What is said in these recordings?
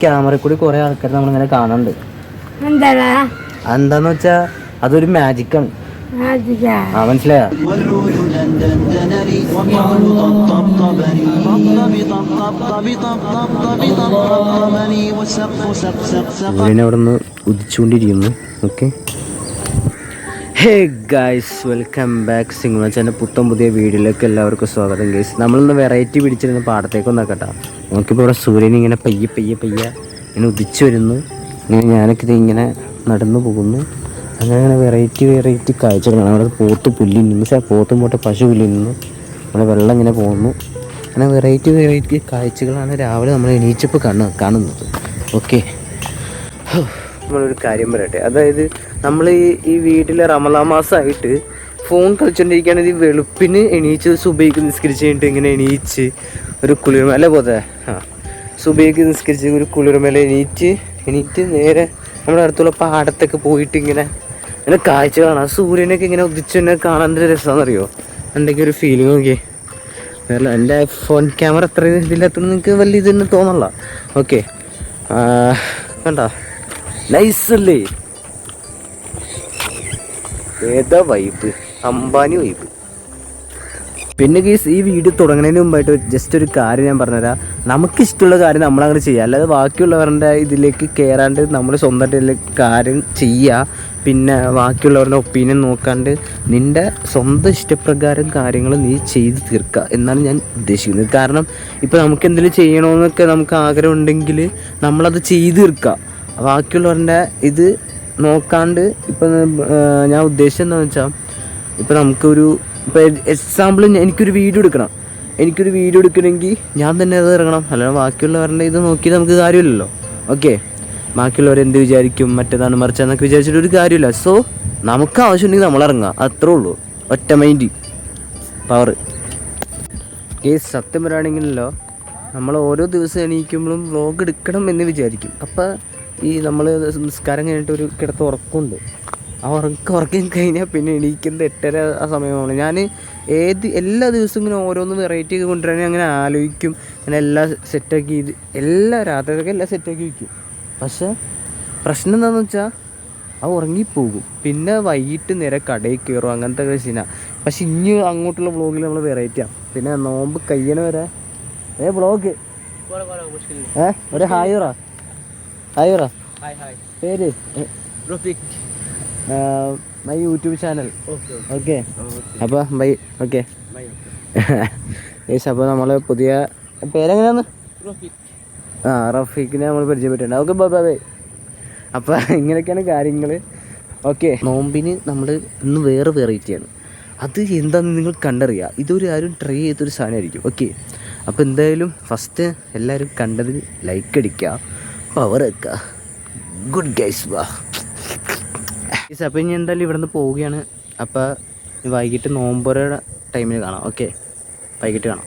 Camera കൂടി കുറെ ആൾക്കാർ നമ്മളിങ്ങനെ കാണുന്നുണ്ട് എന്താടാ? എന്താന്ന് വെച്ചാ അതൊരു മാജിക്കാണ് ആണ്. ആ? മനസ്സിലായ? അവിടെ നിന്ന് ഉദിച്ചുകൊണ്ടിരിക്കുന്നു okay? Hey guys welcome back സിംഗിളച്ചന്റെ പുത്തൻ പുതിയ വീഡിയോയിലേക്ക് എല്ലാവർക്കും സ്വാഗതം ഗൈസ് നമ്മളിന്ന് വെറൈറ്റി പിടിച്ചിരുന്ന പാടത്തേക്ക് കേട്ടോ. നമുക്കിപ്പോൾ ഇവിടെ സൂര്യൻ ഇങ്ങനെ പയ്യെ പയ്യെ പയ്യെ ഇങ്ങനെ ഉദിച്ചു വരുന്നു. ഇങ്ങനെ ഞാനൊക്കെ ഇങ്ങനെ നടന്നു പോകുന്നു. അങ്ങനെ അങ്ങനെ വെറൈറ്റി വെറൈറ്റി കാഴ്ചകളാണ്. അവിടെ പോത്ത് പുല്ലി നിന്ന് പോത്തും പോട്ടെ പശു പുല്ലി നിന്നു നമ്മുടെ വെള്ളം ഇങ്ങനെ പോകുന്നു. അങ്ങനെ വെറൈറ്റി വെറൈറ്റി കാഴ്ചകളാണ് രാവിലെ നമ്മൾ എണീച്ചപ്പോൾ കാണു കാണുന്നത്. ഓക്കെ നമ്മളൊരു കാര്യം പറയട്ടെ. അതായത് നമ്മൾ ഈ വീട്ടിലെ റമലാ മാസമായിട്ട് ഫോൺ കളിച്ചുകൊണ്ടിരിക്കുകയാണ് ഈ വെളുപ്പിന് എണീച്ച് സുബൈക്ക് നിസ്കരിച്ച് കഴിഞ്ഞിട്ട് ഇങ്ങനെ എണീച്ച് ഒരു കുളിർമല പോതെ ആ. സുബൈക്ക് നിസ്കരിച്ച് ഒരു കുളിർമല എണീറ്റ് എണീറ്റ് നേരെ നമ്മുടെ അടുത്തുള്ള പാടത്തൊക്കെ പോയിട്ട് ഇങ്ങനെ ഇങ്ങനെ കാഴ്ച കാണാം. സൂര്യനൊക്കെ ഇങ്ങനെ ഉദിച്ച് തന്നെ കാണാൻ ഒരു രസമാണെന്നറിയോ എന്തെങ്കിലും ഒരു ഫീലിംഗ് നോക്കിയേ. അല്ല എന്റെ ഫോൺ ക്യാമറ അത്ര ഇതില്ലാത്തതുകൊണ്ട് നിങ്ങൾക്ക് വലിയ ഇതൊന്നും തോന്നല്ല ഓക്കെ കണ്ട? നൈസ് അല്ലേ ഏതാ വൈബ് അംബാനി വൈബ് പിന്നെ ഗീസ് ഈ വീഡിയോ തുടങ്ങുന്നതിന് മുമ്പായിട്ട് ജസ്റ്റ് ഒരു കാര്യം ഞാൻ പറഞ്ഞുതരാം. നമുക്ക് ഇഷ്ടമുള്ള കാര്യം നമ്മളങ്ങനെ ചെയ്യുക അല്ലാതെ ബാക്കിയുള്ളവരുടെ ഇതിലേക്ക് കയറാണ്ട് നമ്മൾ സ്വന്തമായിട്ട് കാര്യം ചെയ്യുക പിന്നെ ബാക്കിയുള്ളവരുടെ ഒപ്പീനിയൻ നോക്കാണ്ട് നിന്റെ സ്വന്തം ഇഷ്ടപ്രകാരം കാര്യങ്ങൾ നീ ചെയ്ത് തീർക്കുക എന്നാണ് ഞാൻ ഉദ്ദേശിക്കുന്നത്. കാരണം ഇപ്പോൾ നമുക്ക് എന്തെങ്കിലും ചെയ്യണമെന്നൊക്കെ നമുക്ക് ആഗ്രഹം ഉണ്ടെങ്കിൽ നമ്മളത് ചെയ്ത് തീർക്കുക ബാക്കിയുള്ളവരുടെ ഇത് നോക്കാണ്ട് ഇപ്പം ഞാൻ ഉദ്ദേശിച്ചത് എന്താണെന്ന് വെച്ചാൽ ഇപ്പം നമുക്കൊരു ഇപ്പോൾ എക്സാമ്പിൾ എനിക്കൊരു വീഡിയോ എടുക്കണം. എനിക്കൊരു വീഡിയോ എടുക്കണമെങ്കിൽ ഞാൻ തന്നെ അത് ഇറങ്ങണം. അല്ലാതെ ബാക്കിയുള്ളവരുടെ ഇത് നോക്കി നമുക്ക് കാര്യമില്ലല്ലോ. ഓക്കെ ബാക്കിയുള്ളവർ എന്ത് വിചാരിക്കും? മറ്റേതാണ് മറിച്ചെന്നൊക്കെ വിചാരിച്ചിട്ട് ഒരു കാര്യമില്ല. സോ നമുക്ക് ആവശ്യമുണ്ടെങ്കിൽ നമ്മൾ ഇറങ്ങുക. അത്രേ ഉള്ളൂ. ഒറ്റ മൈൻഡ് പവർ കേസ് സത്യം പറയുകയാണെങ്കിലല്ലോ നമ്മൾ ഓരോ ദിവസം എണീക്കുമ്പോഴും വ്ളോഗ് എടുക്കണം എന്ന് വിചാരിക്കും. അപ്പോൾ ഈ നമ്മൾ നിസ്കാരം കഴിഞ്ഞിട്ട് ഒരു കിടത്ത് ഉറക്കമുണ്ട്. ആ ഉറക്കം ഉറക്കി കഴിഞ്ഞാൽ പിന്നെ എണീക്കുന്നത് എട്ടര ആ സമയമാണ്. ഞാൻ ഏത് എല്ലാ ദിവസവും ഇങ്ങനെ ഓരോന്ന് വെറൈറ്റി ഒക്കെ കൊണ്ടുവരാൻ അങ്ങനെ ആലോചിക്കും. അങ്ങനെ എല്ലാം സെറ്റാക്കി ഇത് എല്ലാ രാത്രിയൊക്കെ എല്ലാം സെറ്റാക്കി വയ്ക്കും പക്ഷേ പ്രശ്നം എന്താണെന്ന് വെച്ചാൽ ആ ഉറങ്ങിപ്പോകും. പിന്നെ വൈകിട്ട് നേരെ കടയിൽ കയറും. അങ്ങനത്തെ ഒക്കെ സീനാ പക്ഷെ ഇനി അങ്ങോട്ടുള്ള വ്ളോഗിൽ നമ്മൾ വെറൈറ്റിയാണ് പിന്നെ നോമ്പ് കയ്യണ വരെ ഏ വ്ളോഗ് ഏ ഒരു ഹായ് പറ. ഹായ് ബ്രോ ഹായ് ഹായ് പേര്? Rafeeq my YouTube channel okay അപ്പോൾ ബൈ ഓക്കെ അപ്പോൾ നമ്മൾ പുതിയ പേരെങ്ങനെയാന്ന് ആ റഫീഖിനെ നമ്മൾ പരിചയപ്പെട്ടിട്ടുണ്ട്. ഓക്കെ ബൈ ബൈ ബൈ അപ്പോൾ ഇങ്ങനെയൊക്കെയാണ് കാര്യങ്ങൾ ഓക്കെ നോമ്പിന് നമ്മൾ ഇന്ന് വേറെ വെറൈറ്റിയാണ് അത് എന്താണെന്ന് നിങ്ങൾ കണ്ടറിയുക ഇതൊരു ആരും ട്രൈ ചെയ്തൊരു സാധനമായിരിക്കും. ഓക്കെ അപ്പോൾ എന്തായാലും ഫസ്റ്റ് എല്ലാവരും കണ്ടതിൽ ലൈക്ക് അടിക്കുക. പവർ ഗുഡ് ഗൈസ് വാ. ഗൈസ് അപ്പോൾ ഇനി എന്തായാലും ഇവിടെ നിന്ന് പോവുകയാണ് അപ്പോൾ വൈകിട്ട് നോമ്പൊരയുടെ ടൈമിൽ കാണാം. ഓക്കെ വൈകിട്ട് കാണാം.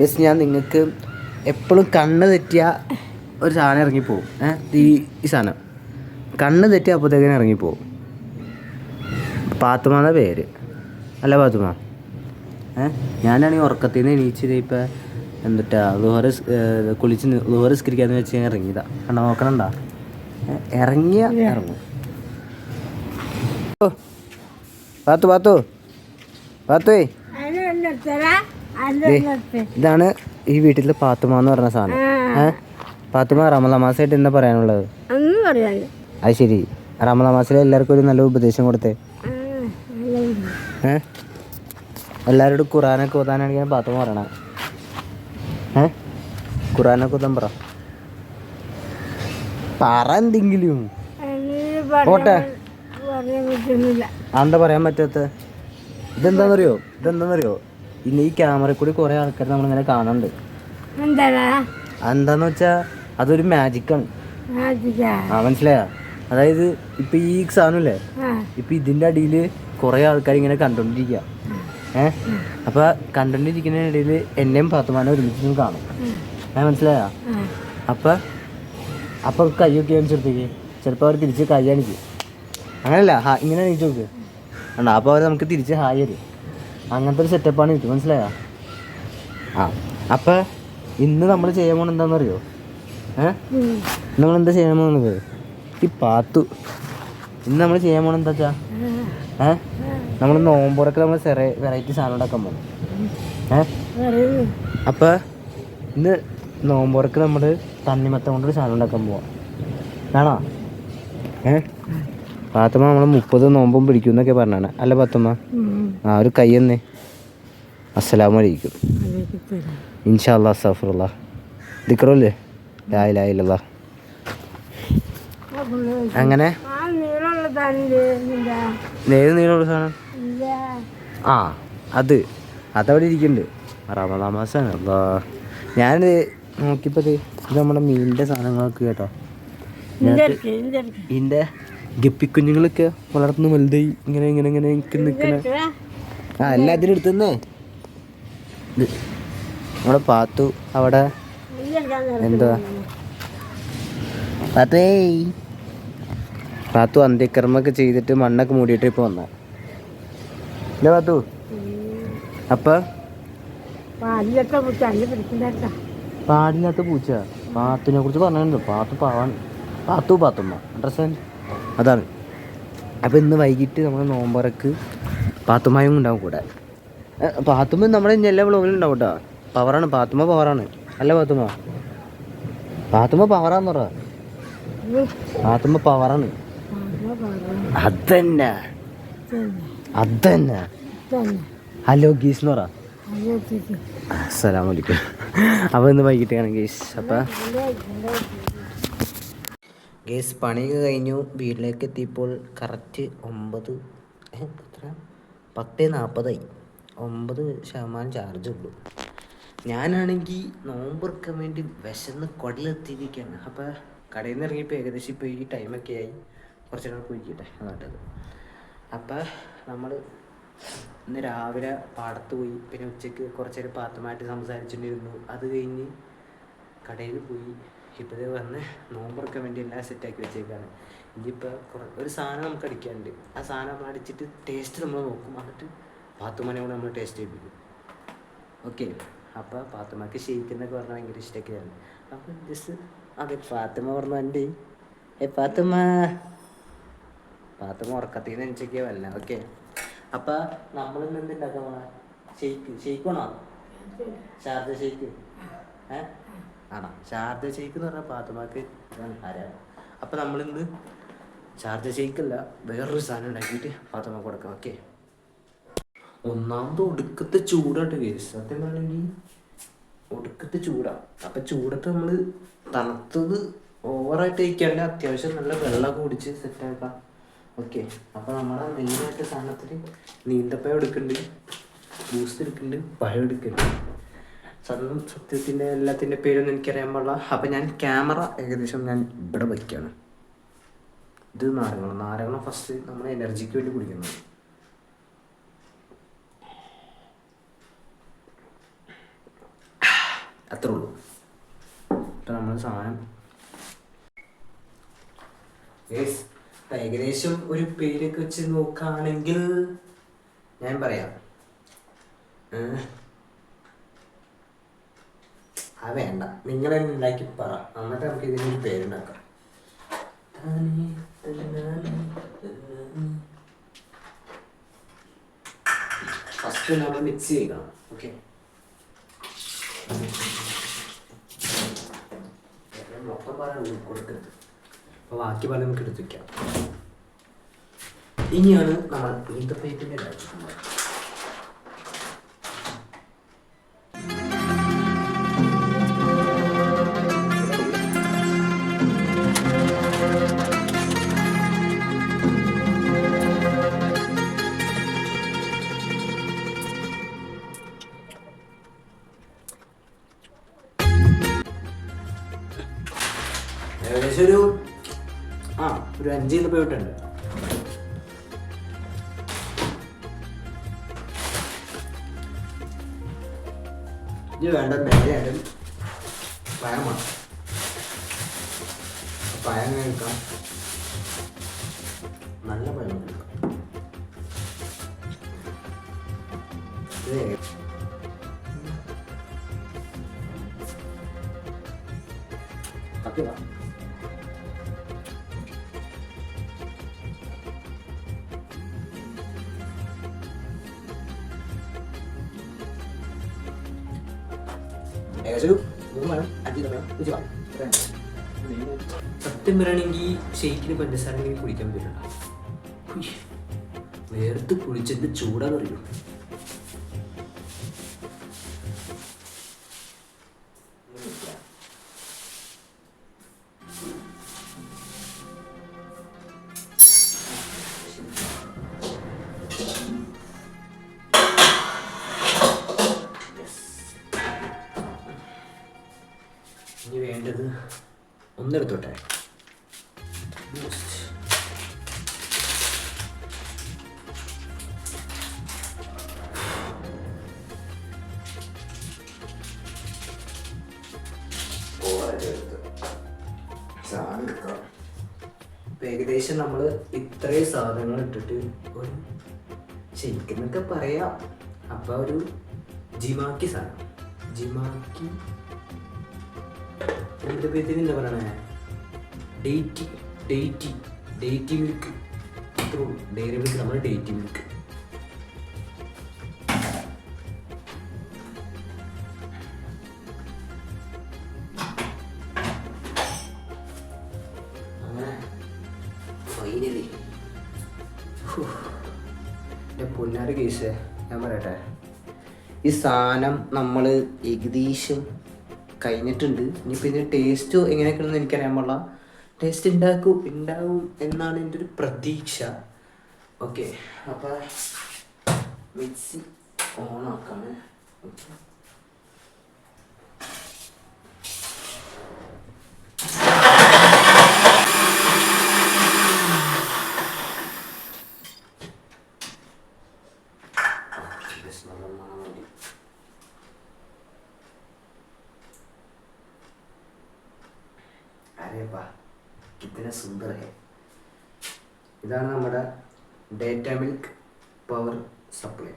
മിസ് ഞാൻ നിങ്ങൾക്ക് എപ്പോഴും കണ്ണ് തെറ്റിയ ഒരു സാധനം ഇറങ്ങിപ്പോവും. ഏഹ് ഈ ഈ സാധനം. കണ്ണ് തെറ്റിയ അപ്പോഴത്തേക്കിനും ഇറങ്ങിപ്പോവും. പാത്തുമാന്ന പേര്. അല്ല പാത്തുമ ഏഹ് ഞാനാണെങ്കിൽ ഉറക്കത്തിൽ നിന്ന് എണീച്ചത് ഇപ്പം എന്നിട്ടാ ലുഹറ് കുളിച്ച് ലുഹറ് സ്കരിക്കാന്ന് വെച്ച് ഞാൻ ഇറങ്ങിയതാ. കണ്ട നോക്കണണ്ട? ഇറങ്ങിയ ഇറങ്ങും. പാത്തു പാത്തു പാത്തുവേ ഇതാണ് ഈ വീട്ടിലെ പാത്തുമ എന്ന് പറഞ്ഞ സാധനം. ഏ പാത്തുമ റമലമാസായിട്ട് എന്താ പറയാനുള്ളത്? അത് ശരി. റമലമാസിൽ എല്ലാവർക്കും ഒരു നല്ല ഉപദേശം കൊടുത്തേ. ഏഹ് എല്ലാവരോടും ഖുറാനൊക്കെ ഓതാനാണെങ്കിൽ പാത്തുമ പറയണ. ഏ? ഖുറാനൊക്കെ തമ്പറ പറ. എന്തെങ്കിലും. പോട്ടെ. എന്താ പറയാൻ പറ്റാത്ത? ഇതെന്താണെന്നറിയോ ഇതെന്താണെന്നറിയോ ഇനി ഈ ക്യാമറ കൂടി കുറെ ആൾക്കാർ നമ്മളിങ്ങനെ കാണുന്നുണ്ട് എന്താന്ന് വെച്ചാ അതൊരു മാജിക്കാണ് ആ? മനസ്സിലായ? അതായത് ഇപ്പൊ ഈ സാധനമില്ലേ ഇപ്പൊ ഇതിന്റെ അടിയിൽ കുറെ ആൾക്കാർ ഇങ്ങനെ കണ്ടോണ്ടിരിക്കുക ഏ? അപ്പൊ കണ്ടോണ്ടിരിക്കുന്നതിനിടയിൽ എന്നെയും പാത്തുമാനെ ഒരുമിച്ച് കാണും. ഞാൻ മനസ്സിലായ? അപ്പോൾ അപ്പൊ അപ്പൊ കൈയൊക്കെ കാണിച്ചെടുത്തേക്ക് ചിലപ്പോൾ അവർ തിരിച്ച് കൈ കാണിക്കും അങ്ങനല്ല ഹാ ഇങ്ങനെ കാണിച്ചു നോക്ക്. ആണോ അപ്പോൾ അവർ നമുക്ക് തിരിച്ച് ഹായ് തരും. അങ്ങനത്തെ ഒരു സെറ്റപ്പാണ് ഇത് മനസ്സിലായ? ആ അപ്പോൾ ഇന്ന് നമ്മൾ ചെയ്യാൻ പോകണം എന്താണെന്നറിയോ ഏഹ് നമ്മൾ എന്താ ചെയ്യാൻ പോകുന്നത് ഈ പാത്തു. ഇന്ന് നമ്മൾ ചെയ്യാൻ പോണെന്താച്ചാ എന്താ വെച്ചാ ഏ? നമ്മൾ നോമ്പോറൊക്കെ നമ്മൾ വെറൈറ്റി സാധനം ഉണ്ടാക്കാൻ പോകും. ഏഹ് അപ്പം ഇന്ന് നോമ്പോറക്ക് നമ്മൾ തണ്ണിമത്തം കൊണ്ടൊരു സാധനം ഉണ്ടാക്കാൻ പോവാം. ആണോ? ഏ? പാത്തമ്മ നമ്മൾ മുപ്പത് നോമ്പും പിടിക്കും എന്നൊക്കെ പറഞ്ഞാണ് അല്ല പാത്തമ്മ? ആ ഒരു കൈ എന്നേ അസ്സലാമലൈക്കും. ഇൻഷാ അല്ലാ അസ്താഫുറുള്ള ദിക്കറല്ലേ അങ്ങനെ? നീളമുള്ള തണ്ട് എന്താ? നേരെ നീളമുള്ള സാധനം. ആ അത്. അതവിടെ ഇരിക്കുന്നുണ്ട് റമദാ മാസമാണ്. അല്ലാ ഞാൻ നോക്കിയപ്പോൾ ഇത് നമ്മുടെ മീനിന്റെ സാധനങ്ങളൊക്കെ കേട്ടോ. ഇതിന്റെ ഗപ്പിക്കുഞ്ഞുങ്ങളൊക്കെ വളർത്തുന്ന വലുതായി ഇങ്ങനെ ഇങ്ങനെ ഇങ്ങനെ നിൽക്കുന്ന ആ എല്ലാത്തിനും എടുത്തുന്നേ. ഇത് നമ്മുടെ പാത്തു അവിടെ. എന്താ? പാത്തേ. പാത്തു അന്ത്യക്രമൊക്കെ ചെയ്തിട്ട് മണ്ണൊക്കെ മൂടിയിട്ട് ഇപ്പോൾ വന്ന ഇല്ല പാത്തു. അപ്പൊ? പാടില്ലാത്ത പൂച്ച പാത്തുനെ കുറിച്ച് പറഞ്ഞിട്ടുണ്ട്. പാത്തു പാവാൻ പാത്തു പാത്തുമ്മ. അണ്ടർസ്റ്റാൻഡ് അതാണ്. അപ്പൊ ഇന്ന് വൈകിട്ട് നമ്മൾ നോമ്പറക്ക് പാത്തുമായും ഉണ്ടാവും കൂടെ. പാത്തുമ്മ നമ്മുടെ എല്ലാ വ്ളോഗിലും ഉണ്ടാവും കേട്ടോ പവറാണ് പാത്തുമ്മ പവറാണ് അല്ല പാത്തുമ്മ? പാത്തുമ്മ പവറാന്ന് പറ. പാത്തുമ്മ പവറാണ് അതന്നെ. അതന്നെ. ഹലോ ഗീസ് എന്ന് പറ. അസ്സലാമലൈക്കും. അപ്പോൾ ഇന്ന് വൈകിട്ട് കാണാം ഗേസ്. അപ്പം ഗേസ് പണിയൊക്കെ കഴിഞ്ഞു. വീട്ടിലേക്ക് എത്തിയപ്പോൾ കറക്റ്റ് ഒമ്പത് എത്ര? പത്ത് നാൽപ്പതായി ഒമ്പത് ശതമാനം ചാർജ് ഉള്ളൂ. ഞാനാണെങ്കിൽ നോമ്പെടുക്കാൻ വേണ്ടി വിശന്ന് കുടലെത്തിയിരിക്കുകയാണ് അപ്പോൾ കടയിൽ നിന്ന് ഇറങ്ങിയപ്പോൾ ഏകദേശം ഇപ്പോൾ ഈ ടൈമൊക്കെ ആയി. കുറച്ച് നേരം കുഴിക്കട്ടെ നാട്ടത് അപ്പോൾ നമ്മൾ ഇന്ന് രാവിലെ പാടത്ത് പോയി പിന്നെ ഉച്ചയ്ക്ക് കുറച്ച് നേരം പാത്രമായിട്ട് സംസാരിച്ചിട്ടുണ്ടിരുന്നു അത് കഴിഞ്ഞ് കടയിൽ പോയി ഇപ്പോഴേ വന്ന് നോമ്പറക്കാൻ വേണ്ടി എല്ലാം സെറ്റാക്കി വെച്ചേക്കാണ്. ഇനിയിപ്പോൾ കുറേ ഒരു സാധനം നമുക്ക് അടിക്കാനുണ്ട്. ആ സാധനം നമ്മൾ അടിച്ചിട്ട് ടേസ്റ്റ് നമ്മൾ നോക്കും. എന്നിട്ട് പാത്തുമാനെ കൂടെ നമ്മൾ ടേസ്റ്റ് ചെയ്യിപ്പിക്കും. ഓക്കെ അപ്പോൾ പാത്തുമാക്ക് ഷെയ്ക്കുന്നൊക്കെ പറഞ്ഞാൽ ഭയങ്കര ഇഷ്ടമൊക്കെയാണ്. അപ്പോൾ ജസ്റ്റ് അതെ പാത്തുമ്മ പറഞ്ഞു എന്റെ ഏ പാത്തുമ്മ. പാത്തുമ്മ ഉറക്കത്തിൽ നിന്ന് എനിച്ചൊക്കെയാ വല്ല ഓക്കെ അപ്പോൾ നമ്മൾ ഇന്ന് എന്ത് ഉണ്ടാക്കാൻ പോണേ ഷെയ്ക്ക് ഷെയ്ക്കാണോ ഷാർജ ഷെയ്ക്ക് ഏ? ആണോ? ഷാർജ ഷെയ്ക്ക് എന്ന് പറഞ്ഞാൽ പാത്തുമാക്ക് ആരാണ്. അപ്പൊ നമ്മളിന്ന് ഷാർജ ഷെയ്ക്കല്ല വേറൊരു സാധനം ഉണ്ടാക്കിയിട്ട് പാത്തുമാക്ക് കൊടുക്കാം ഓക്കെ? ഒന്നാമത് ഒടുക്കത്തെ ചൂടായിട്ട് കേസ്. സത്യം പറഞ്ഞെങ്കിൽ ഒടുക്കത്തെ ചൂടാ. അപ്പൊ ചൂടത്ത് നമ്മൾ തണുത്തത് ഓവറായിട്ട് കഴിക്കാണ്ട് അത്യാവശ്യം നല്ല വെള്ളം കുടിച്ച് സെറ്റാക്കാം ഓക്കെ. അപ്പൊ നമ്മുടെ മെയിനായിട്ട് സാധനത്തിൽ നീന്തപ്പഴം എടുക്കുന്നുണ്ട് ബൂസ്റ്റ് എടുക്കുന്നുണ്ട് പഴം എടുക്കുന്നുണ്ട് സത്യം സത്യത്തിന്റെ എല്ലാത്തിന്റെ പേരൊന്നും എനിക്കറിയാൻ പാടില്ല. അപ്പം ഞാൻ ക്യാമറ ഏകദേശം ഞാൻ ഇവിടെ വയ്ക്കുകയാണ് ഇത് നാരങ്ങണം നാരങ്ങണം ഫസ്റ്റ് നമ്മൾ എനർജിക്ക് വേണ്ടി കുടിക്കുന്നത്. അത്രേ ഉള്ളൂ. ഇപ്പം നമ്മൾ സാധനം ഏകദേശം ഒരു പേരൊക്കെ വെച്ച് നോക്കുകയാണെങ്കിൽ ഞാൻ പറയാം? ആ വേണ്ട. നിങ്ങൾ തന്നെ ഉണ്ടാക്കി പറ. എന്നിട്ട് നമുക്ക് ഇതിനൊരു പേരുണ്ടാക്കാം. ഫസ്റ്റ് നമ്മൾ മിക്സ് ചെയ്യണം. ഓക്കെ മൊത്തം പറയാൻ ഉൾക്കൊടുക്കരുത് അപ്പോൾ ബാക്കി പറഞ്ഞ് നമുക്ക് എടുത്ത് വയ്ക്കാം ഇനിയാണ് നമ്മൾ ഈന്തപ്പയറ്റിന്റെ കാര്യം. ഒരു അഞ്ച് കിലോ പോയിട്ടുണ്ട് ഇത് വേണ്ട മേലെയായാലും പഴം വേണം പഴം അങ്ങനെ ഏകദേശം ഷെയ്ക്കിന് കുടിക്കാൻ പറ്റില്ല വേർത്ത് കുളിച്ചെന്ത് ചൂടാന്ന് അറിയൂ ഇപ്പൊ ഏകദേശം നമ്മൾ ഇത്രയും സാധനങ്ങൾ ഇട്ടിട്ട് ഒരു ശരിക്കുന്നൊക്കെ പറയാം. അപ്പൊ ഒരു ജിമാക്കി സാധനം. ജിമാക്കി. എന്താ പറയണേ? Dairy dairy dairy milk. ഇത്രേ ഡെയറി മിൽക്ക് നമ്മൾ ഡേറ്റി മിൽക്ക്. പൊന്നാറ് കേസ് ഞാൻ പറയട്ടെ. ഈ സാധനം നമ്മൾ ഏകദേശം കഴിഞ്ഞിട്ടുണ്ട്. ഇനിയിപ്പോൾ ഇതിന്റെ ടേസ്റ്റ് എങ്ങനെയൊക്കെയാണെന്ന് എനിക്കറിയാൻ പാടില്ല. ടേസ്റ്റ് ഉണ്ടാക്കും ഉണ്ടാവും എന്നാണ് എന്റെ ഒരു പ്രതീക്ഷ. ഓക്കെ അപ്പോൾ മിക്സി ഓണാക്കാണ്. ഓക്കെ ഇതാണ് നമ്മുടെ date milk power supply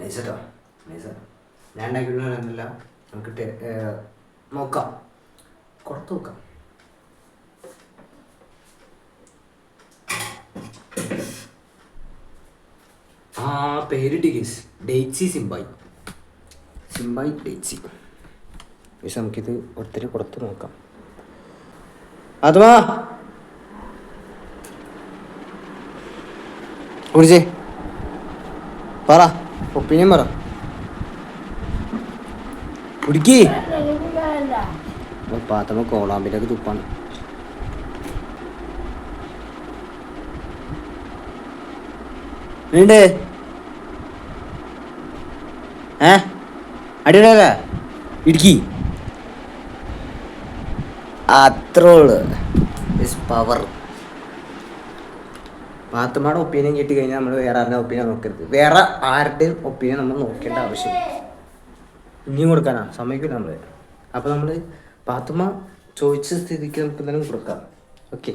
nice ഞാൻ ഉണ്ടാക്കിയിട്ടുള്ള നമുക്ക് നോക്കാം. കൊടുത്തു നോക്കാം. ആ പേര് ഡിഗീസ് ഡേറ്റ്സി സിംബായി. സിംബായി ഡേറ്റ്സി പക്ഷെ നമുക്കിത് ഒത്തിരി കൊടുത്തു നോക്കാം. അഥവാ കുടിച്ചേ പറ ഒപ്പീനിയൻ പറ. കുടിക്കേ. പാത്തമ്മ കോളാമ്പിലേക്ക് തുപ്പാണ്. ഉണ്ട് ഏ? അടിപൊളിയല്ല? ഇടുക്കി. അത്രേ ഉള്ളു പവർ പാത്തുമ്മയുടെ ഒപ്പീനിയൻ കിട്ടി കഴിഞ്ഞാൽ നമ്മൾ വേറെ ആരുടെ ഒപ്പീനിയൻ നോക്കരുത്. വേറെ ആരുടെയും ഒപ്പീനിയൻ നമ്മൾ നോക്കേണ്ട ആവശ്യം ഇനിയും കൊടുക്കാനാ? സമ്മതിക്കില്ല നമ്മൾ അപ്പോൾ നമ്മൾ പാത്തുമ്മ ചോദിച്ച സ്ഥിതിക്ക് നമുക്ക് എന്തെങ്കിലും കൊടുക്കാം. ഓക്കെ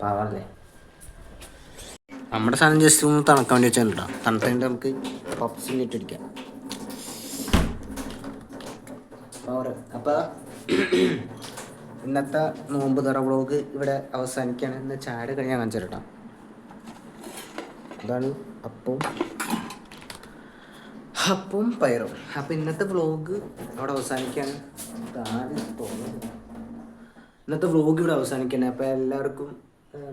പാവല്ലേ നമ്മുടെ സാധനം ജസ്റ്റ് ഒന്ന് തണുക്കാൻ വേണ്ടി വെച്ചിട്ടുണ്ടോ തണുത്തതിന്റെ നമുക്ക് പപ്സും ഇട്ടിരിക്കാം അപ്പോൾ ഇന്നത്തെ നോമ്പ് തറ വ്ളോഗ് ഇവിടെ അവസാനിക്കുകയാണ്. ഇന്ന് ചാട് കഴിഞ്ഞാൽ കാണിച്ചു തരട്ടാം അതാണ് അപ്പം. അപ്പം പയറും. അപ്പം ഇന്നത്തെ വ്ളോഗ് അവിടെ അവസാനിക്കുകയാണ്. തോന്നുന്നു ഇന്നത്തെ വ്ളോഗ് ഇവിടെ അവസാനിക്കുകയാണ്. അപ്പോൾ എല്ലാവർക്കും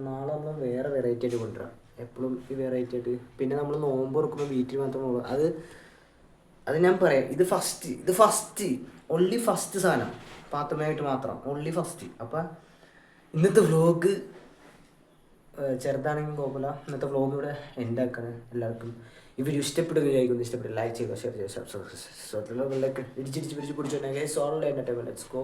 നാളെ നമ്മൾ വേറെ വെറൈറ്റി ആയിട്ട് കൊണ്ടുവരാം. എപ്പോഴും ഈ വെറൈറ്റി ആയിട്ട്. പിന്നെ നമ്മൾ നോമ്പ് തുറക്കുമ്പോൾ വീട്ടിൽ മാത്രം ഉള്ളൂ അത് അത് ഞാൻ പറയാം. ഇത് ഫസ്റ്റ് ഇത് ഫസ്റ്റ് ഒൺലി ഫസ്റ്റ് സാധനം. പാത്രമായിട്ട് മാത്രം. ഓൺലി ഫസ്റ്റ് അപ്പം ഇന്നത്തെ വ്ലോഗ് ചെറുതാണെങ്കിൽ കുഴപ്പമില്ല. ഇന്നത്തെ വ്ലോഗ് ഇവിടെ എന്റെ ആക്കാണ് എല്ലാവർക്കും. ഇവർ വീഡിയോ ഇഷ്ടപ്പെടുന്ന വിചാരിക്കുന്നു ഇഷ്ടപ്പെട്ടു ലൈക്ക് ചെയ്യുക ഷെയർ ചെയ്യുക സബ്സ്ക്രൈബ് ഇടിച്ചിടിച്ച് പിടിച്ച് പിടിച്ചിട്ടുണ്ടെങ്കിൽ എന്റർടൈൻമെന്റ് ലെറ്റ്സ് ഗോ